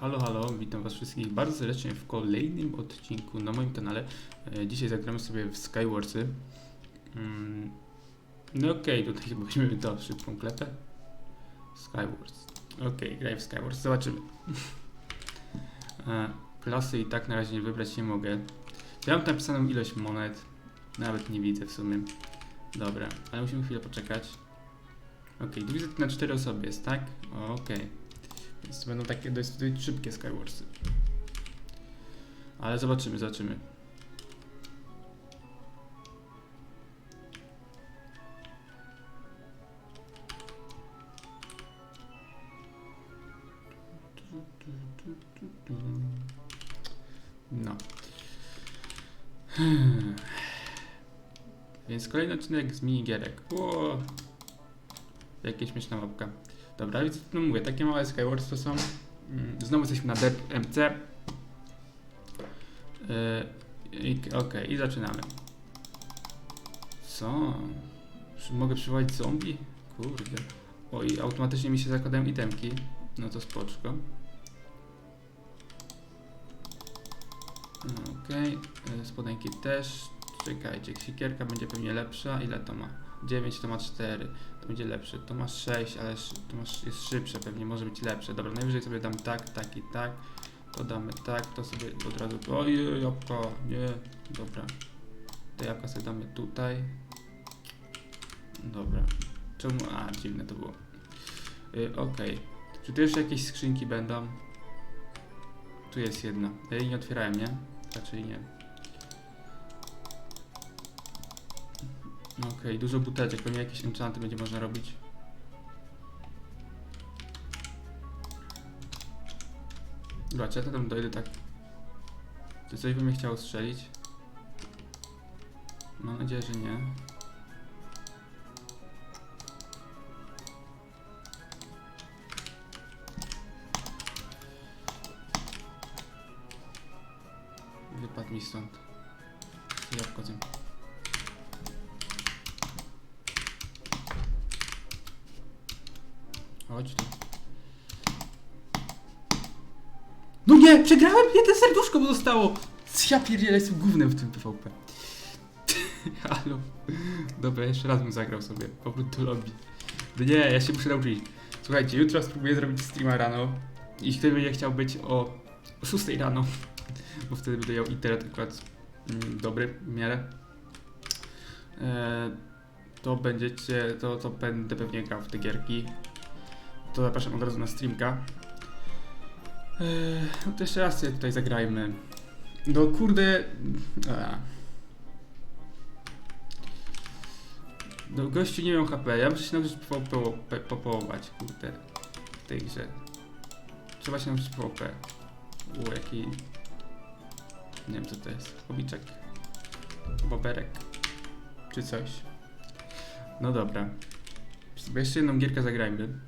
Halo, halo, witam was wszystkich bardzo serdecznie w kolejnym odcinku na moim kanale. E, Dzisiaj zagramy sobie w Skywarsy. Mm, No okej, tutaj chyba weźmiemy to szybką klepę. Skywars. Okej, graj w Skywars, zobaczymy. E, Klasy i tak na razie nie wybrać nie mogę. Ja mam napisaną ilość monet. Nawet nie widzę w sumie. Dobra, ale musimy chwilę poczekać. Okej, tu widzę na 4 osoby jest, tak? Okej. Więc to będą takie dość szybkie Skywarsy. Ale zobaczymy, zobaczymy. No. Więc kolejny odcinek z minigierek. Ło! Jakieś śmieszna mapka. Dobra, więc no mówię, takie małe Skywars to są. Mm, Znowu jesteśmy na DMC. Yy, i- Okej, i zaczynamy. Co? Mogę przywołać zombie? Kurde. O, i automatycznie mi się zakładają itemki. No to spoczko. Okej, okay. spodenki też. Czekajcie, sikierka będzie pewnie lepsza. Ile to ma? 9 to ma 4. To będzie lepsze. To masz 6, ale to masz, jest szybsze pewnie, może być lepsze. Dobra, najwyżej sobie dam tak, tak i tak. To damy tak, to sobie od razu. Ojej, jabłko, nie. Dobra. Te jabłka sobie damy tutaj. Dobra. Czemu? A, dziwne to było. Yy, Okej. Czy tu jeszcze jakieś skrzynki będą? Tu jest jedna. Ja jej nie otwierałem, nie? Raczej nie. No Okej, dużo buteczek, pewnie jakieś enchanty będzie można robić. Dobra, czy ja tam dojdę tak... Czy coś by mnie chciało strzelić? Mam nadzieję, że nie. Wypadł mi stąd. Jabłko tym. Chodź tu. No nie! Przegrałem! Jedno serduszko mu zostało! Ja pierdzielę, jestem gównem w tym PvP. Halo. Dobra, jeszcze raz bym zagrał sobie. Powrót do lobby. No nie, ja się muszę nauczyć. Słuchajcie, jutro spróbuję zrobić streama rano. I ktoś będzie chciał być o 6 rano. Bo wtedy będę miał internet akurat mm, dobry w miarę. E, to będziecie, to, to będę pewnie grał w te gierki. To zapraszam od razu na streamka. Eee, no to jeszcze raz sobie tutaj zagrajmy. No kurde. A. No gościu nie miał HP. Ja muszę się nauczyć popołować, kurde. W tej grze. Trzeba się nauczyć PvP. U jaki. Nie wiem co to jest. Obiczek. Boberek. Czy coś. No dobra. Jeszcze jedną gierkę zagrajmy.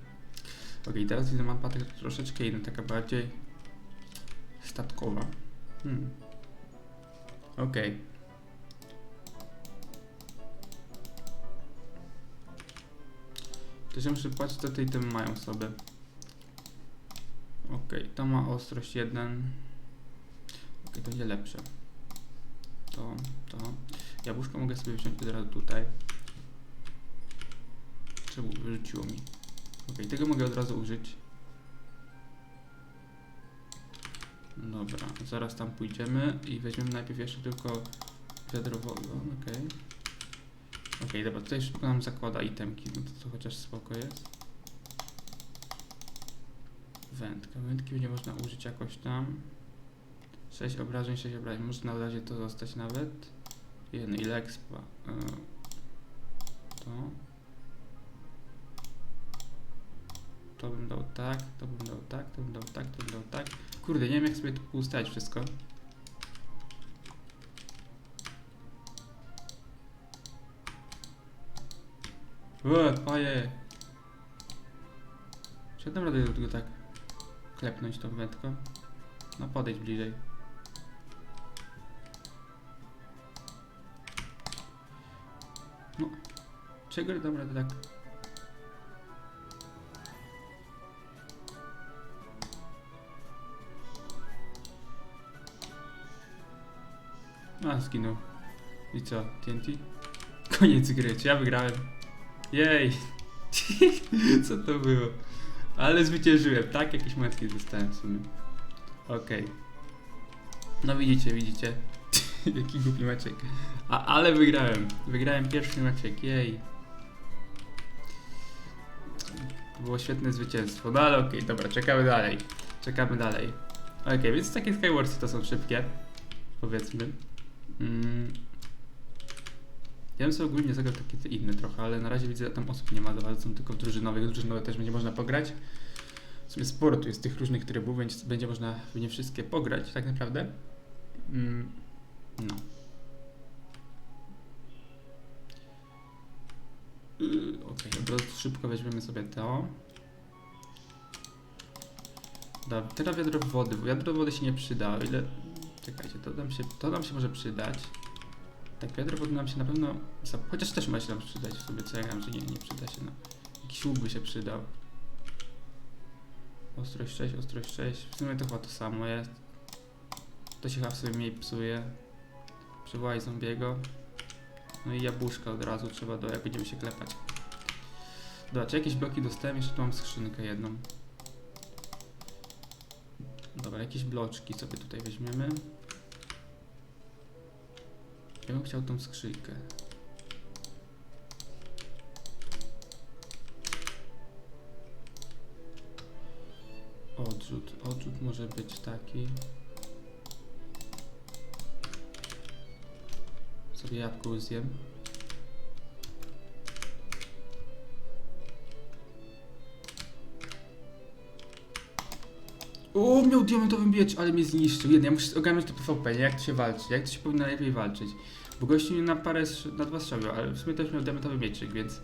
Okej, teraz widzę mapa troszeczkę inna, taka bardziej statkowa. Hmm. Okej. Też muszę patrzeć, co te itemy mają sobie. Okej, to ma ostrość 1. Okej, to będzie lepsze. To, to. Jabłuszko mogę sobie wziąć od razu tutaj. Czemu wyrzuciło mi? Okej, tego mogę od razu użyć. Dobra, zaraz tam pójdziemy i weźmiemy najpierw jeszcze tylko wiadro wody, okej. Okej, dobra, tutaj szybko nam zakłada itemki, no to, to chociaż spoko jest. Wędka, wędki będzie można użyć jakoś tam. 6 obrażeń, 6 obrażeń, może na razie to zostać nawet. Jeden, ile expa? Yy, to. To bym dał tak, to bym dał tak, to bym dał tak, to bym dał tak. Kurde, nie wiem jak sobie tu ustawić wszystko. O, twoje! Czy dam radę do tego tak klepnąć tą wędką? No podejdź bliżej. No, czego dam radę tak A, zginął. I co? TNT? Koniec gry, czy ja wygrałem? Jej! co to było? Ale zwyciężyłem, tak? Jakieś monetki dostałem w sumie. Okej. No widzicie, widzicie. Jaki głupi meczek. A, ale wygrałem. Wygrałem pierwszy meczek, jej. To było świetne zwycięstwo. No ale okej, dobra, czekamy dalej. Czekamy dalej. Okej, więc takie Skywarsy to są szybkie. Powiedzmy. Mm. Ja bym sobie ogólnie zagrał takie inne trochę, ale na razie widzę, że tam osób nie ma, są tylko w drużynowych. Drużynowe też będzie można pograć. W sumie sporo tu jest tych różnych trybów, więc będzie można w nie wszystkie pograć tak naprawdę. Mm. No. Yy, okay, szybko weźmiemy sobie to. Dobra, teraz wiadro wody, wiadro wody się nie przyda, ile... Czekajcie, to nam się, to nam się może przydać. Tak, wiadro wody nam się na pewno... Chociaż też ma się nam przydać w sobie, co ja wiem, że nie, nie przyda się, no. Jakiś łuk by się przydał. Ostrość 6, ostrość 6, w sumie to chyba to samo jest. To się chyba w sobie mniej psuje. Przywołaj zombiego. No i jabłuszka od razu trzeba do, jak będziemy się klepać. Dobra, czy jakieś bloki dostałem? Jeszcze tu mam skrzynkę jedną. Dobra, jakieś bloczki sobie tutaj weźmiemy. Ja bym chciał tą skrzynkę. Odrzut. Odrzut może być taki. Sobie jabłko zjem. O, miał diamentowy miecz, ale mnie zniszczył. Jeden, ja muszę ogarnąć to PvP? Jak to się walczy, jak to się powinno najlepiej walczyć. Bo gościu mnie na parę, na dwa strzały, ale w sumie też miał diamentowy mieczyk, więc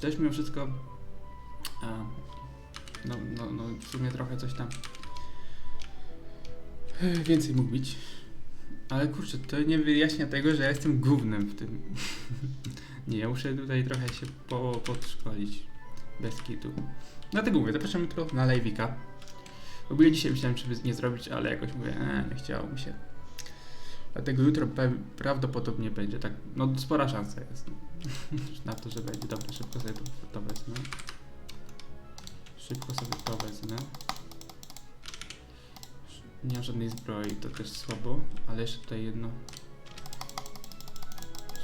też mimo wszystko... A, no, no, no, w sumie trochę coś tam więcej mógł. Ale kurczę, to nie wyjaśnia tego, że ja jestem gównem w tym. nie, ja muszę tutaj trochę się po, podszkolić. Bez kitu. Dlatego mówię, zapraszam jutro na live'ika. W ogóle dzisiaj myślałem, czy nie zrobić, ale jakoś mówię, e, nie chciało mi się. Dlatego jutro prawdopodobnie będzie tak, no spora szansa jest. na to, że będzie. Dobra, szybko sobie to, to wezmę. Szybko sobie to wezmę. Nie mam żadnej zbroi, to też słabo, ale jeszcze tutaj jedno.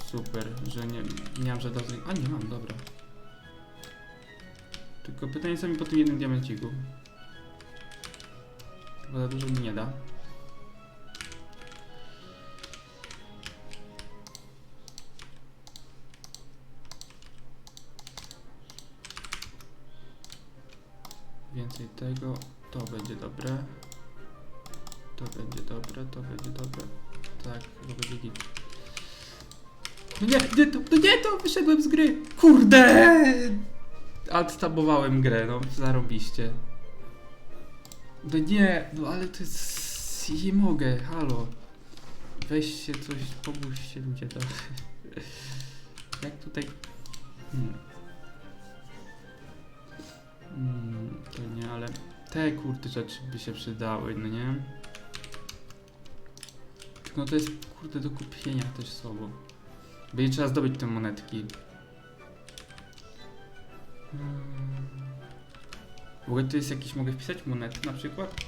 Super, że nie, nie mam żadnej... A nie mam, dobra. Tylko pytanie co mi po tym jednym diamenciku. Bo za dużo mi nie da. Więcej tego, to będzie dobre. To będzie dobre, to będzie dobre. Tak, chyba będzie. No nie, nie to, no nie to, wyszedłem z gry. Kurde! Odstabowałem grę, no, zarobiście. No nie, no ale to jest... Nie mogę, halo. Weźcie coś, pomóżcie ludzie trochę. Jak tutaj... Hmm. Hmm, to nie, ale te kurde rzeczy by się przydały, no nie? No to jest kurde do kupienia też słabo. Będzie trzeba zdobyć te monetki. Hmm. W ogóle tu jest jakiś, mogę wpisać monety na przykład?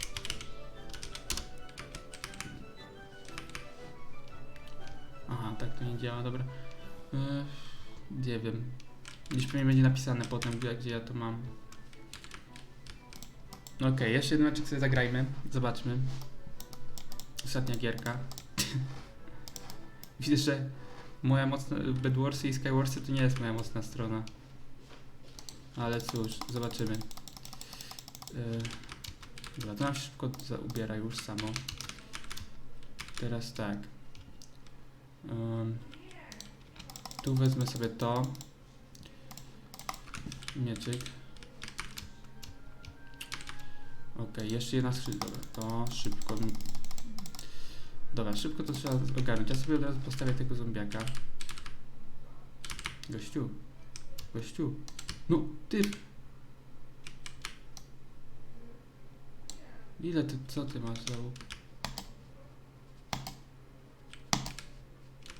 Aha, tak to nie działa, dobra. Yy, nie wiem. Gdzieś pewnie będzie napisane potem, gdzie, gdzie ja to mam. No Okej, jeszcze jeden meczek sobie zagrajmy. Zobaczmy. Ostatnia gierka. Widzę, że moja mocna... Bedwarsy i Skywarsy to nie jest moja mocna strona. Ale cóż, zobaczymy. Yy, dobra, to nam szybko ubiera już samo. Teraz tak. Ym, tu wezmę sobie to. Mieczyk. Okej, jeszcze jedna skrzynka. Dobra, to szybko. Dobra, szybko to trzeba ogarnąć. Ja sobie od razu postawię tego zombiaka. Gościu. Gościu. No, ty. Ile ty, co ty masz łuk?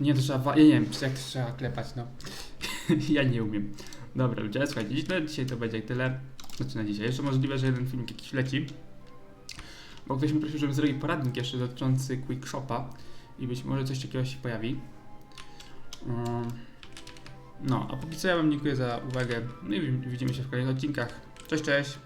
Nie, to trzeba, ja nie wiem, jak to trzeba klepać, no. ja nie umiem. Dobra, ludzie, słuchajcie, dzisiaj to będzie tyle. Znaczy na dzisiaj. Jeszcze możliwe, że jeden filmik jakiś leci. Bo ktoś mi prosił, żebym zrobił poradnik jeszcze dotyczący Quick Shopa i być może coś takiego się pojawi. Um, no, a póki co ja wam dziękuję za uwagę. No i widzimy się w kolejnych odcinkach. Cześć, cześć!